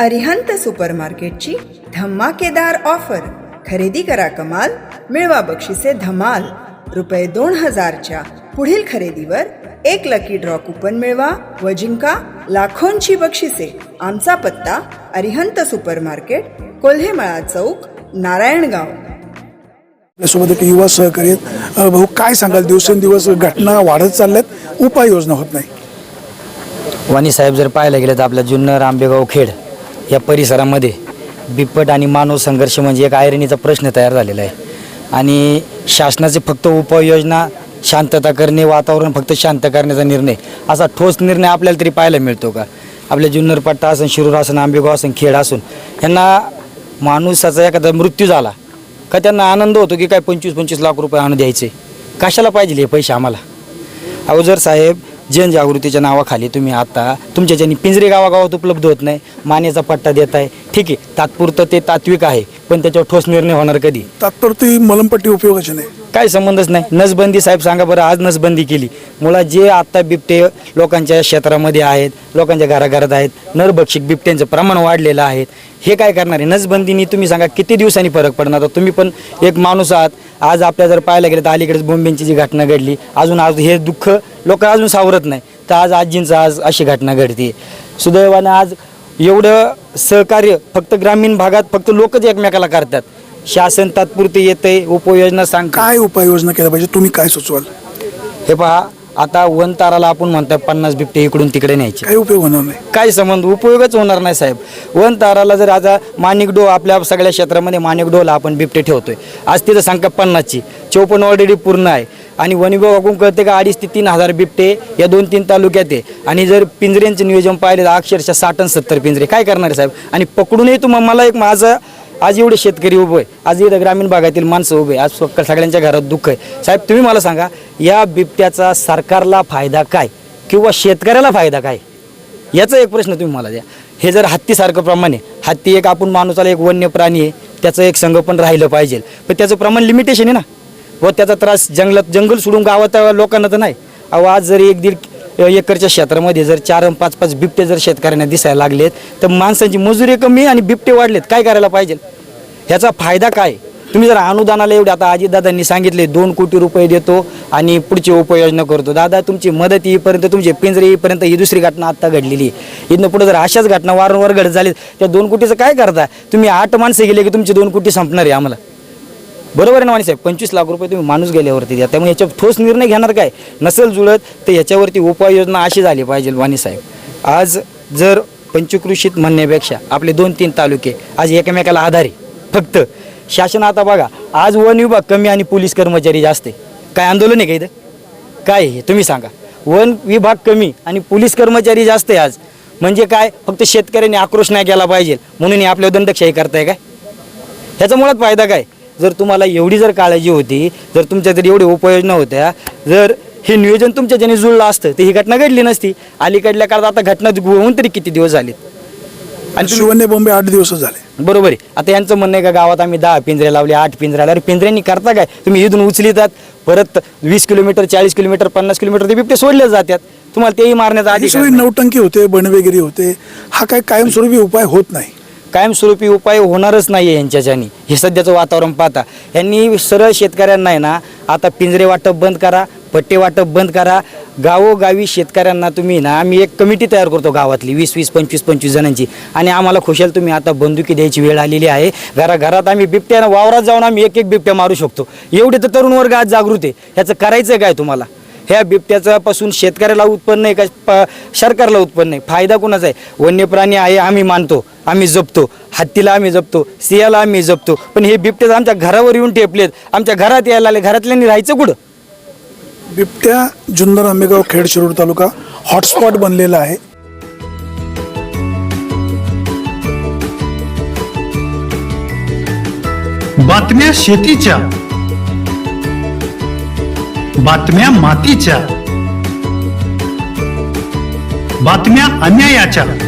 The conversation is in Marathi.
अरिहंत सुपरमार्केटची धमाकेदार ऑफर. खरेदी करा कमाल मिळवा बक्षिसे धमाल. रुपये दोन हजारच्या पुढील खरेदीवर एक लकी ड्रॉ कुपन मिळवा व जिंका लाखोंची बक्षिसे. आमचा पत्ता अरिहंत सुपरमार्केट कोल्हेमळा चौक नारायणगाव. आपल्यासोबत एक युवा सहकारी आहेत. अ, भाऊ काय सांगाल? दिवसेंदिवस घटना वाढत चालल्यात उपाययोजना होत नाही. वाणी साहेब जर पाहायला गेलं तर आपल्या जुन्नर आंबेगाव खेड या परिसरामध्ये बिप्पट आणि मानव संघर्ष म्हणजे एक आयरणीचा प्रश्न तयार झालेला आहे. आणि शासनाचे फक्त उपाययोजना शांतता करणे वातावरण फक्त शांत करण्याचा निर्णय असा ठोस निर्णय आपल्याला तरी पाहायला मिळतो का? आपल्या जुन्नर पट्टा असेल शिरूर असून आंबेगाव असून खेड असून यांना माणूसाचा एखादा मृत्यू झाला का त्यांना आनंद होतो की काय पंचवीस पंचवीस लाख रुपये आणून द्यायचे? कशाला पाहिजे हे पैसे आम्हाला? अहो जर साहेब जनजागृतीच्या नावाखाली तुम्ही आता तुमच्या ज्यांनी पिंजरे गावागावात उपलब्ध होत नाही मानेचा पट्टा देत आहे ठीक आहे तात्पुरतं ते तात्विक आहे. पण त्याच्यावर ठोस निर्णय होणार कधी? तात्पुरती मलमपट्टी उपयोगाची नाही. काय संबंधच नाही? नसबंदी साहेब सांगा बरं आज नसबंदी केली. मुळात जे आत्ता बिबटे लोकांच्या क्षेत्रामध्ये आहेत लोकांच्या घराघरात आहेत नरभक्षिक बिबट्यांचं प्रमाण वाढलेलं आहे हे काय करणार आहे? नसबंदीनी तुम्ही सांगा किती दिवसांनी फरक पडणार? तुम्ही पण एक माणूस आहात. आज आपल्या जर पाहायला गेलं तर अलीकडेच बोंबेंची जी घटना घडली अजून आज हे दुःख लोक अजून सावरत नाही. तर आज आजींचं आज अशी घटना घडते सुदैवानं आज एवढं सहकार्य फक्त ग्रामीण भागात फक्त लोकच एकमेकाला करतात. शासन तात्पुरते येते उपयोजना सांग काय उपाययोजना केल्या पाहिजे? तुम्ही काय सुचवाल? हे पहा आता वन ताराला आपण म्हणतोय पन्नास बिबटे इकडून तिकडे न्यायचे. काही उपयोग होणार नाही. काय संबंध उपयोगच होणार नाही साहेब. वन ताराला जर आता माणिक डो आपल्या सगळ्या क्षेत्रामध्ये माणिक डोला आपण बिबटे ठेवतोय. आज तिथं संख्या पन्नासची चौपन्न ऑलरेडी पूर्ण आहे. आणि वनविभागाकडून कळते का अडीच ते तीन हजार बिबटे या दोन तीन तालुक्यात आहे. आणि जर पिंजऱ्यांचं नियोजन पाहिले तर अक्षरशः साठ आणि सत्तर पिंजरे. काय करणार आहे साहेब? आणि पकडूनही तुम्हाला मला एक माझं आज एवढे शेतकरी उभे आहे आज इथं ग्रामीण भागातील माणसं उभे आहे. आज सगळ्यांच्या घरात दुःख आहे. साहेब तुम्ही मला सांगा या बिबट्याचा सरकारला फायदा काय? किंवा शेतकऱ्याला फायदा काय? याचा एक प्रश्न तुम्ही मला द्या. हे जर हत्तीसारखं प्रमाण आहे. हत्ती एक आपण माणूसाला एक वन्य प्राणी आहे. त्याचं एक संगोपन राहिलं पाहिजे. पण त्याचं प्रमाण लिमिटेशन आहे ना. व त्याचा त्रास जंगलात जंगल सोडून गावात लोकांना तर नाही. अहो आज जर एक दीड एकरच्या क्षेत्रामध्ये जर चार पाच पाच बिबटे जर शेतकऱ्यांना दिसायला लागलेत तर माणसांची मजुरी कमी आणि बिबटे वाढलेत. काय करायला पाहिजे? ह्याचा फायदा काय? तुम्ही जर अनुदानाला एवढे आता आजीदादांनी सांगितले दोन कोटी रुपये देतो आणि पुढची उपाययोजना करतो. दादा तुमची मदत येईपर्यंत तुमचे पिंजरे येईपर्यंत ही दुसरी घटना आत्ता घडलेली आहे. इथनं पुढे जर अशाच घटना वारंवार घडत झाली त्या दोन कोटीचं काय करता? तुम्ही आठ माणसं गेले की तुमचे दोन कोटी संपणार आहे आम्हाला. बरोबर आहे ना वाणी साहेब? पंचवीस लाख रुपये तुम्ही माणूस गेल्यावरती द्या. त्यामुळे याच्या ठोस निर्णय घेणार काय? नसेल जुळत तर याच्यावरती उपाययोजना अशी झाली पाहिजे वाणीसाहेब आज जर पंचकृषीत म्हणण्यापेक्षा आपले दोन तीन तालुके आज एकमेकाला आधारे फक्त. शासन आता बघा आज वन विभाग कमी आणि पोलीस कर्मचारी जास्त आहे. काय आंदोलन आहे का इथं? काय हे तुम्ही सांगा. वन विभाग कमी आणि पोलीस कर्मचारी जास्त आहे आज. म्हणजे काय? फक्त शेतकऱ्यांनी आक्रोश नाही केला पाहिजे. म्हणून हे आपल्या दंडकशाही करताय काय? ह्याचा मुळात फायदा काय? जर तुम्हाला एवढी जर काळजी होती जर तुमच्या जर एवढी उपाययोजना होत्या जर हे नियोजन तुमच्या ज्याने जुळलं असतं तर ही घटना घडली नसती. अलीकडल्या काळात आता घटना होऊन तरी किती दिवस झालेत? आणि शिवन्य बॉम्बे आठ दिवस झाले. बरोबर आहे. आता यांचं म्हणणं आहे का गावात आम्ही दहा पिंजरे लावले आठ पिंजरे लावले अरे पिंजऱ्यांनी करता काय? तुम्ही इथून उचलितात परत वीस किलोमीटर चाळीस किलोमीटर पन्नास किलोमीटर ते बिबटे सोडले जातात. तुम्हाला तेही मारण्याचा नाही. नौटंकी होते बनवेगिरी होते. हा काय कायमस्वरूपी उपाय होत नाही. कायमस्वरूपी उपाय होणारच नाही आहे यांच्याच्यानी. हे सध्याचं वातावरण पाहता. यांनी सरळ शेतकऱ्यांना आहे ना आता पिंजरे वाटप बंद करा पट्टे वाटप बंद करा. गावोगावी शेतकऱ्यांना तुम्ही ना आम्ही एक कमिटी तयार करतो गावातली वीस वीस पंचवीस पंचवीस जणांची. आणि आम्हाला खुशाल तुम्ही आता बंदुकी द्यायची वेळ आलेली आहे. घराघरात आम्ही बिबट्या वावरात जाऊन आम्ही एक एक बिबट्या मारू शकतो. एवढे तर तरुण वर्ग आज जागृत आहे. ह्याचं करायचं काय तुम्हाला? ह्या बिबट्याच्यापासून शेतकऱ्याला उत्पन्न आहे का? प- सरकारला उत्पन्न आहे. फायदा कोणाचा आहे? वन्य प्राणी आहे आम्ही मानतो. आम्ही जपतो. हत्तीला आम्ही जपतो. सियाला आम्ही जपतो. पण हे बिबट्याच आमच्या घरावर येऊन ठेपलेत आमच्या घरात यायला आले घरातल्यांनी राहायचं कुठं? बिबट्या जुन्नर आंबेगाव खेड शिरूर तालुका हॉटस्पॉट बनलेला आहे. बातम्या शेतीच्या. बातम्या मातीच्या. बातम्या अन्यायाच्या.